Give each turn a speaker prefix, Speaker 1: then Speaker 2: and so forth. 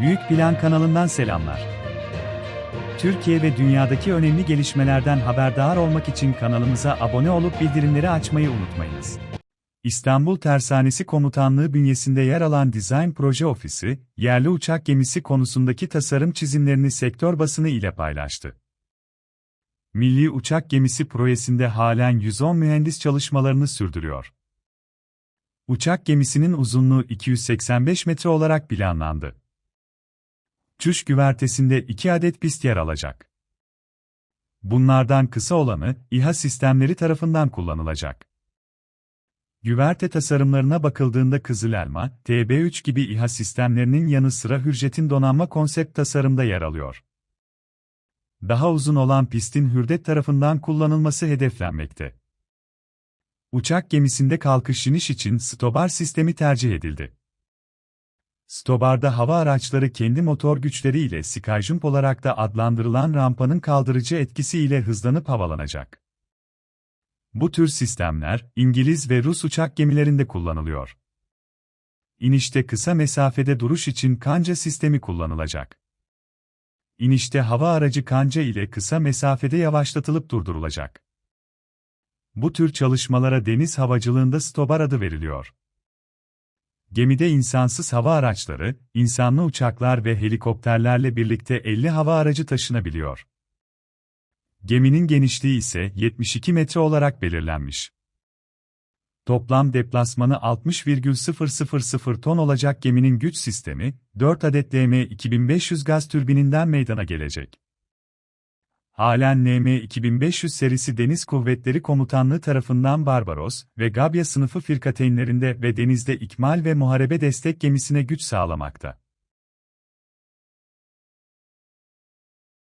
Speaker 1: Büyük Plan kanalından selamlar. Türkiye ve dünyadaki önemli gelişmelerden haberdar olmak için kanalımıza abone olup bildirimleri açmayı unutmayınız. İstanbul Tersanesi Komutanlığı bünyesinde yer alan Design Proje Ofisi, yerli uçak gemisi konusundaki tasarım çizimlerini sektör basını ile paylaştı. Milli Uçak Gemisi projesinde halen 110 mühendis çalışmalarını sürdürüyor. Uçak gemisinin uzunluğu 285 metre olarak planlandı. Uçuş güvertesinde 2 adet pist yer alacak. Bunlardan kısa olanı, İHA sistemleri tarafından kullanılacak. Güverte tasarımlarına bakıldığında Kızıl Elma, TB3 gibi İHA sistemlerinin yanı sıra Hürjet'in donanma konsept tasarımda yer alıyor. Daha uzun olan pistin Hürdet tarafından kullanılması hedeflenmekte. Uçak gemisinde kalkış iniş için stobar sistemi tercih edildi. Stobarda hava araçları kendi motor güçleriyle Skyjump olarak da adlandırılan rampanın kaldırıcı etkisiyle hızlanıp havalanacak. Bu tür sistemler, İngiliz ve Rus uçak gemilerinde kullanılıyor. İnişte kısa mesafede duruş için kanca sistemi kullanılacak. İnişte hava aracı kanca ile kısa mesafede yavaşlatılıp durdurulacak. Bu tür çalışmalara deniz havacılığında stobar adı veriliyor. Gemide insansız hava araçları, insanlı uçaklar ve helikopterlerle birlikte 50 hava aracı taşınabiliyor. Geminin genişliği ise 72 metre olarak belirlenmiş. Toplam deplasmanı 60,000 ton olacak geminin güç sistemi, 4 adet LM2500 gaz türbininden meydana gelecek. Halen NM2500 serisi Deniz Kuvvetleri Komutanlığı tarafından Barbaros ve Gabya sınıfı firkateynlerinde ve denizde ikmal ve muharebe destek gemisine güç sağlamakta.